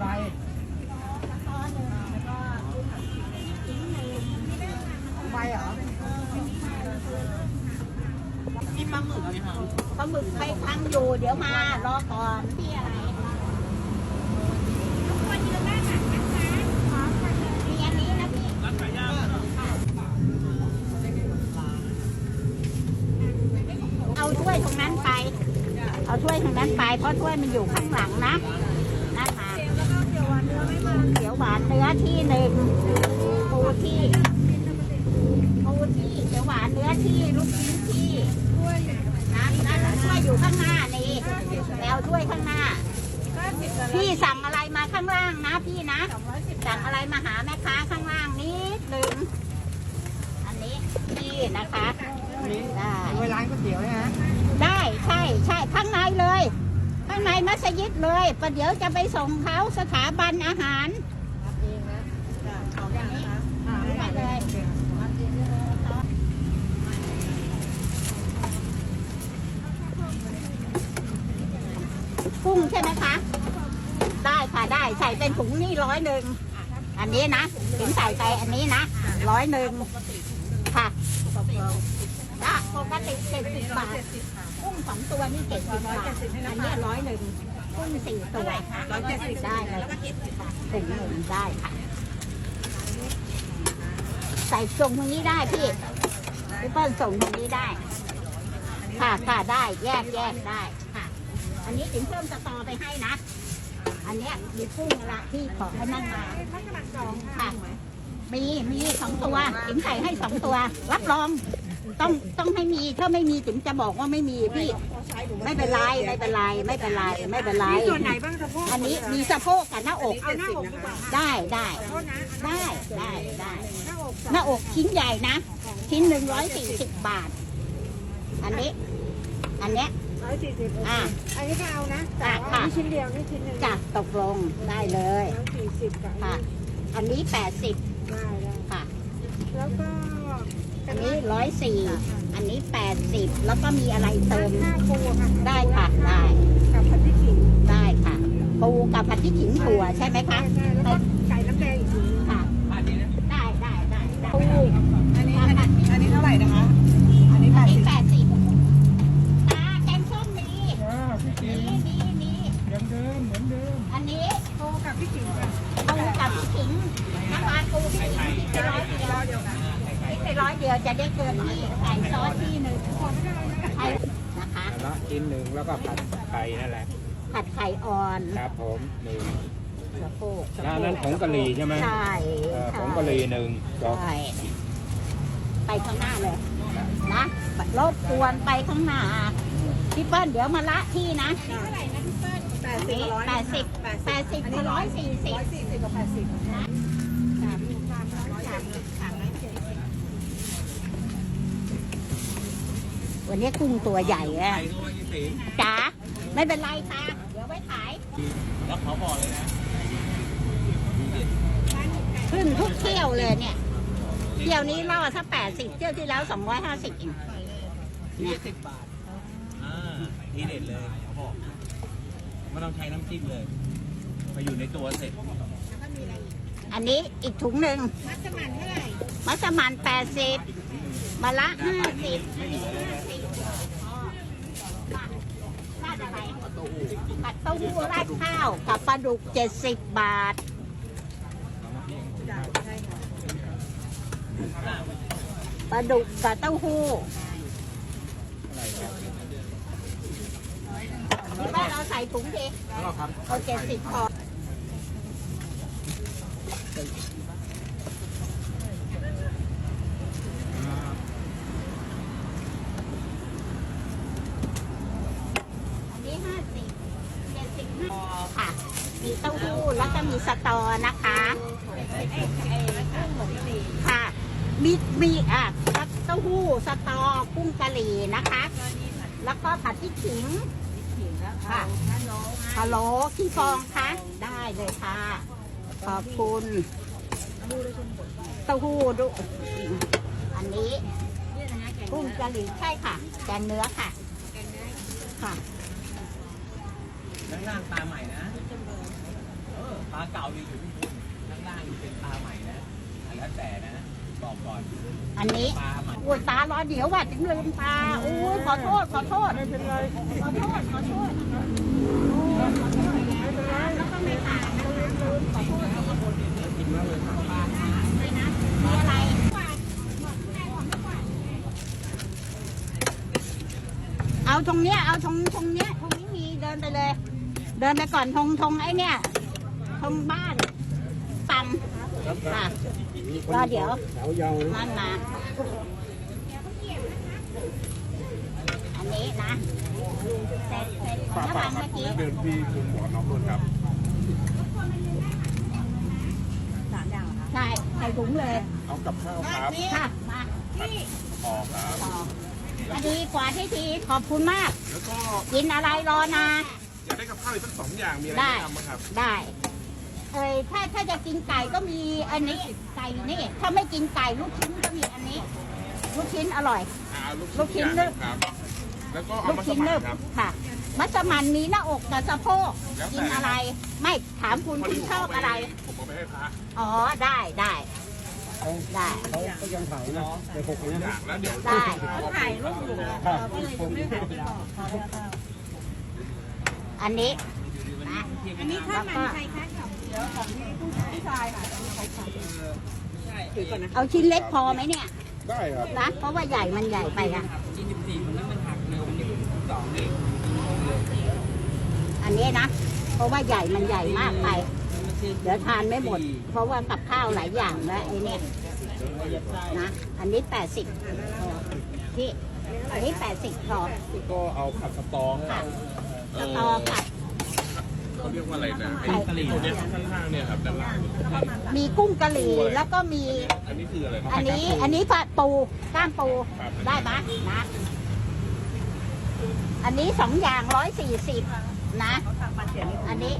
ใบใบเหรอนี่ปลาหมึกไหมคะปลาหมึกไปทางอยู่ เดี๋ยวมารอก่อนพี่อะไรมีอันนี้นะพี่ร้านขายย่าเอาถ้วยตรงนั้นไป เอาถ้วยตรงนั้นไป เพราะถ้วยมันอยู่ข้างหลังนะ เขียวหวานเนื้อที่หนึ่งปูที่ปูที่เขียวหวานเนื้อที่ลูกชิ้นที่นะนะแล้วถ้วยอยู่ข้างหน้านี่แล้วถ้วยข้างหน้า พี่สั่งอะไรมาข้างล่างนะพี่นะ สั่งอะไรมาหาแม่ค้าข้างล่างนิดหนึ่งอันนี้พี่นะคะได้ไว้ร้านก๋วยเตี๋ยวเนี่ยนะ ได้ใช่ใช่ข้างในเลย ข้างใน มัสยิดเลยประเดี๋ยวจะไปส่งเขาสถาบันอาหารได้เลยกุ้งใช่ไหมคะ ได้ค่ะได้ใส่เป็นถุงนี่ร้อยหนึ่งอันนี้นะถึงใส่ไปอันนี้นะร้อยหนึ่งค่ะ อะปกติเจ็ดสิบบาทกุ้งสองตัวนี่เจ็ดสิบบาทอันเนี้ร้อยหนึ่งกุ้งสี่ตัวร้อยเจ็ดสิบได้เลยถุงหนึ่งได้ค่ะ ใส่ส่งตรงนี้ได้พี่พี่เปิ้ลส่งตรงนี้ได้ ค่ะค่ะได้แยกแยกได้ค่ะ อันนี้ถึงเพิ่มสตอไปให้นะ อันเนี้ยมีกุ้งละที่ขอให้นั่นมาค่ะมีมีสองตัวถึงใส่ให้สองตัว รับรอง ต้องต้องให้มีถ้าไม่มีถึงจะบอกว่าไม่มีพี่ไม่เป็นไรไม่เป็นไรไม่เป็นไรไม่เป็นไรมีส่วนไหนบ้างสะโพกอันนี้มีสะโพกกับหน้าอกเอาหน้าอกดีกว่าได้ได้โทษนะได้ได้ได้หน้าอกหน้าอกชิ้นใหญ่นะ ชิ้นหนึ่งร้อยสี่สิบบาท อันนี้ อันเนี้ยร้อยสี่สิบอ่าอันนี้ก็เอานะแต่อะว่าค่ะนี่ชิ้นเดียวนี่ชิ้นหนึ่งจัดตกลงได้เลยร้อยสี่สิบกับค่ะอันนี้แปดสิบได้ได้ค่ะ แล้วก็ อันนี้ร้อยสี่อันนี้แปดสิบแล้วก็มีอะไรเติมข้าวปูค่ะได้ค่ะได้กับผัดพริกขิงได้ค่ะ ปูกับผัดพริกขิงถั่วใช่ไหมคะใช่แล้วก็ไก่น้ำแดงอีกทีค่ะอันนี้นะได้ได้ได้ได้ปูอันนี้อันนี้อันนี้เท่าไหร่นะคะ ชิ้นหนึ่งแล้วก็ผัดไข่นั่นแหละ ผัดไข่อ่อนครับผมหนึ่งสะโพกสะแล้วโพอันนั้นกผงกะหรี่ใช่ไหมใช่เอ่อใช่ผงกะหรี่หนึ่งจบใช่ไปข้างหน้าเลย นะรบกวนไปข้างหน้าพี่เปิ้ลเดี๋ยวมาละที่นะแปดสิบร้อยแปดสิบแปดสิบกับร้อยสี่สิบร้อยสี่สิบกับแปดสิบวันนี้กุ้งตัวใหญ่อะไข่ตัวยี่ สิบจ๋าไม่เป็นไรค่ะเดี๋ยวไว้ขาย แล้วเขาบอกเลยนะขึ้นทุกเที่ยวเลยเนี่ย เที่ยวนี้ล่อสักแปดสิบเที่ยวที่แล้วสองร้อยห้าสิบเองยี่สิบบาทอ่าทีเด็ดเลยเขาบอกไม่ต้องใช้น้ำจิ้มเลยไปอยู่ในตัวเสร็จ อันนี้อีกถุงหนึ่งมัสมั่นเท่าไหร่มัสมั่นแปดสิบมาละห้าสิบราดอะไร ผัดเต้าหู้ราดข้าวกับปลาดุกเจ็ดสิบบาท ปลาดุกกับเต้าหู้นี่บ้านเราใส่ถุงดิเอาเจ็ดสิบพออันนี้ห้าสิบเจ็ดสิบห้าค่ะ มีเต้าหู้แล้วก็มีสตอนะคะค่ะ มีมีอะเต้าหู้สตอกุ้งกะหรี่นะคะ แล้วก็ผัดพริกขิงค่ะพะโล้ขี้ฟองคะได้เลยค่ะ ขอบคุณเต้าหู้ดูอันนี้กุ้งกะหรี่ใช่ค่ะ แกงเนื้อค่ะค่ะ ด้านล่างตาใหม่นะออปลาเก่าดีอยู่ที่คุณข้างล่างเป็นปลาใหม่นะอะแล้วแต่นะบอกก่อนอันนี้ปลาใหม่โอ้ยตาร้อนเดี๋ยวว่ะถึงลืมตาโอ้ยขอโทษขอโทษไม่เป็นไรขอโทษขอโทษโอ้ยขอโทษไม่เป็นไรแล้วก็ไม่ต่างนะลืมลืมขอโทษขอโทษไม่นะมีอะไรเอาตรงเนี้ยเอาตรงตรงเนี้ยตรงนี้มีเดินไปเลย เดินไปก่อนทงทงไอ้เนี่ยทงบ้านปั๊มค่ะรอเดี๋ยวแถวยาวนั่นนะอันนี้นะเสร็จเสร็จแล้วทำเมื่อกี้เดินพี่คุณหมอน้องนครับสามอย่างเหรอคะใช่ใส่ถุงเลยเอากับข้าวครับค่ะมาออกครับต่ออันนี้กว่าที่ทีขอบคุณมากแล้วก็กินอะไรรอนะ อยากได้กับข้าวอีกสักสองอย่างมีอะไรได้ แนะนำไหมครับได้เอ้ยถ้าถ้าจะกินไก่ก็มีอันนี้ไก่นี่ ถ้าไม่กินไก่ลูกชิ้นก็มีอันนี้ ลูกชิ้นอร่อย อ่าลูกชิ้นนึ่ง ครับ แล้วก็เอาลูกมาสชิ้นมัเนิคบรครับ ค่ะ มัสมั่นมีหน้าอกกับสะโพกแล้วแต่ กินอะไร ไม่ถามคุณพอคุดีณผมชอบเาปอะไร ผมเอาไปให้พระอ๋อได้ได้ได้ เขาก็ยังถ่ายนะในหกอย่างแล้วเดี๋ยวได้ เขาถ่ายรูปอยู่เราก็เลยยังไม่ถ่ายไปต่ ออันนี้นะอันนี้ข้าวมันใครคะเดี๋ยวของพี่ชายค่ะถือก่อนนะเอาชิ้นเล็กพอไหมเนี่ย ได้ครับนะเพราะว่าใหญ่มันใหญ่ไปอะยี่สิบสี่คนนั้นมันหักเร็วมันยี่สิบสองนี่อันนี้นะ เพราะว่าใหญ่มันใหญ่มากไป เดี๋ยวทานไม่หมด เพราะว่ากับข้าวหลายอย่างแล้วไอ้เนี่ยนะ อันนี้แปดสิบที่อันนี้แปดสิบพอก็เอาผัดสตองค่ะ สตอผัด เขาเรียกว่าอะไรนะไก่ไอ้ตัวเนี้ยข้างๆเนี่ยครับด้านล่างมีกุ้งกะหรี่แล้วก็มี อันนี้คืออะไรครับ อันนี้อันนี้ผัดปูก้ามปูครับ ได้ปะนะ อันนี้สองอย่างร้อยสี่สิบนะเขาทำมาเขียนอันนี้